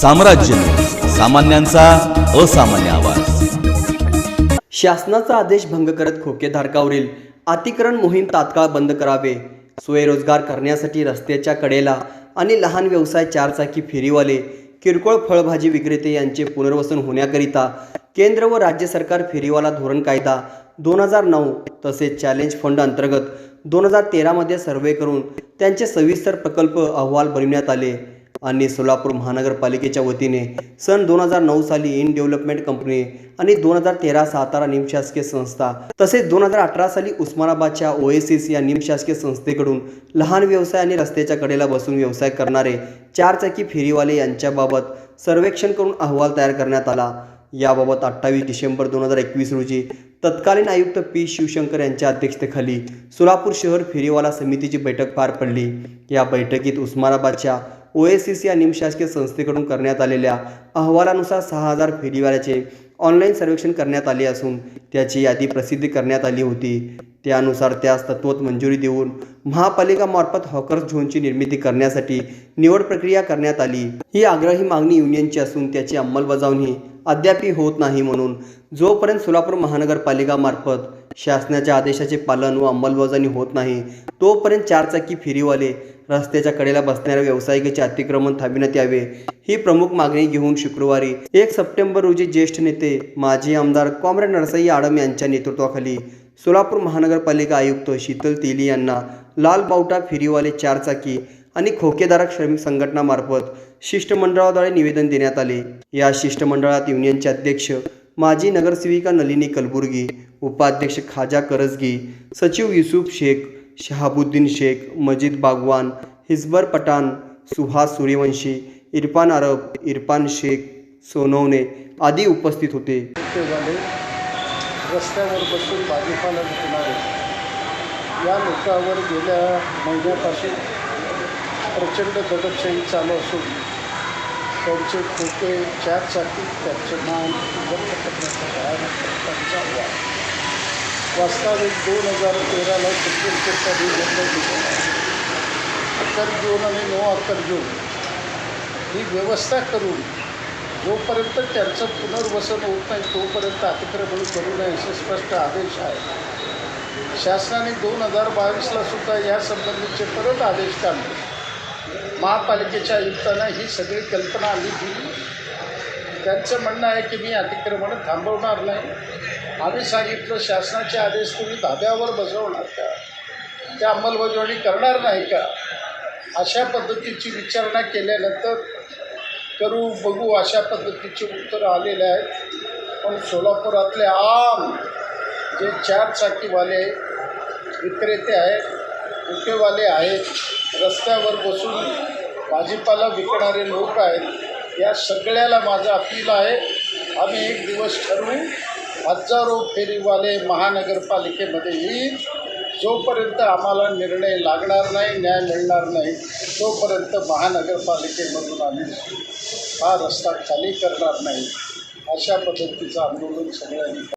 साम्राज्य. सामान्यांचा असामान्य आवाज. शासनाचा आदेश भंग करत खोकेधारकावरील अतिक्रमण मोहीम तात्काळ बंद करावे. स्वयंरोजगार करण्यासाठी रस्त्याच्या कडेला आणि लहान व्यवसाय चारचाकी फेरीवाले किरकोळ फळभाजी विक्रेते यांचे पुनर्वसन होण्याकरिता केंद्र व राज्य सरकार फेरीवाला धोरण कायदा दोन हजार नऊ तसेच चॅलेंज फंड अंतर्गत दोन हजार तेरामध्ये सर्वे करून त्यांचे सविस्तर प्रकल्प अहवाल बनविण्यात आले. आणि सोलापूर महानगरपालिकेच्या वतीने सन दोन हजार नऊ साली इन डेव्हलपमेंट कंपनी आणि दोन हजार तेरा सातारा निमशासकीय संस्था तसेच दोन हजार अठरा साली उस्मानाबादच्या ओएसिस या निमशासकीय संस्थेकडून लहान व्यवसाय आणि रस्त्याच्या कडेला बसून व्यवसाय करणारे चारचाकी फेरीवाले यांच्याबाबत सर्वेक्षण करून अहवाल तयार करण्यात आला. याबाबत अठ्ठावीस डिसेंबर दोन हजार एकवीस रोजी तत्कालीन आयुक्त पी शिवशंकर यांच्या अध्यक्षतेखाली सोलापूर शहर फेरीवाला समितीची बैठक पार पडली. या बैठकीत उस्मानाबादच्या ओएसिस या निमशासकीय संस्थेकडून करण्यात आलेल्या अहवालानुसार सहा हजार फेरीवाल्याचे ऑनलाईन सर्वेक्षण करण्यात आले असून त्याची यादी प्रसिद्ध करण्यात आली होती. त्यानुसार त्यास तत्वत मंजुरी देऊन महापालिकामार्फत हॉकर्स झोनची निर्मिती करण्यासाठी निवड प्रक्रिया करण्यात आली. ही आग्रही मागणी युनियनची असून त्याची अंमलबजावणी अद्यापही होत नाही म्हणून जोपर्यंत सोलापूर महानगरपालिकामार्फत शासनाच्या आदेशाचे पालन व अंमलबजावणी होत नाही तोपर्यंत चारचाकी फेरीवाले रस्त्याच्या कडेला बसणाऱ्या व्यावसायिकाचे अतिक्रमण थांबविण्यात यावे ही प्रमुख मागणी घेऊन शुक्रवारी एक सप्टेंबर रोजी ज्येष्ठ नेते माजी आमदार कॉम्रेड नरसई आडम यांच्या नेतृत्वाखाली सोलापूर महानगरपालिका आयुक्त शीतल तेली यांना लाल बावटा फेरीवाले चारचाकी आणि खोकेदारक श्रमिक संघटनामार्फत शिष्टमंडळाद्वारे निवेदन देण्यात आले. या शिष्टमंडळात युनियनचे अध्यक्ष माजी नगरसेविका नलिनी कलबुर्गी उपाध्यक्ष खाजा करजगी सचिव युसुफ शेख शहाबुद्दीन शेख मजीद बागवान हिजबर पठाण सुहास सूर्यवंशी इरफान अरब इरफान शेख सोनवणे आदी उपस्थित होते. रस्त्यावर बसून भाजीपाला विकणारे. या लोकांवर गेल्या महिन्यापासून प्रचंड दडपशाही चालू असून त्यांचे खोके चारचाकी त्यांचे मान जप्त करण्याचा भयानक वास्तविक दोन हजार तेराला सुप्रीम कोर्टाने निर्णय दिला. अक्कर जून आणि नऊ अक्कर जून ही व्यवस्था करून जोपर्यंत त्यांचं पुनर्वसन होत नाही तोपर्यंत अतिक्रमण करू नये असे स्पष्ट आदेश आहे शासनाने दोन हजार बावीसला सुद्धा या संबंधीचे परत आदेश काढले. महापालिकेच्या आयुक्तांना ही सगळी कल्पना आली दिली त्यांचं म्हणणं आहे की मी अतिक्रमण थांबवणार नाही. आम्ही सांगितलं शासनाचे आदेश तुम्ही धाब्यावर बसवणार का? त्या अंमलबजावणी करणार नाही का? अशा पद्धतीची विचारणा केल्यानंतर करू बघू अशा पद्धतीचे उत्तरं आलेले आहेत. पण सोलापुरातले आम जे चारचाकीवाले विक्रेते आहेत बुकेवाले आहेत रस्त्यावर बसून भाजीपाला विकणारे लोक आहेत या सगळ्याला माझं अपील आहे. आम्ही एक दिवस ठरवू. हजारो फेरीवाले महानगरपालिकेमध्ये येईल जोपर्यंत आम्हाला निर्णय लागणार नाही न्याय मिळणार नाही तोपर्यंत महानगरपालिकेमधून आम्ही हा रस्ता खाली करणार नाही अशा पद्धतीचं आंदोलन सगळ्यांनी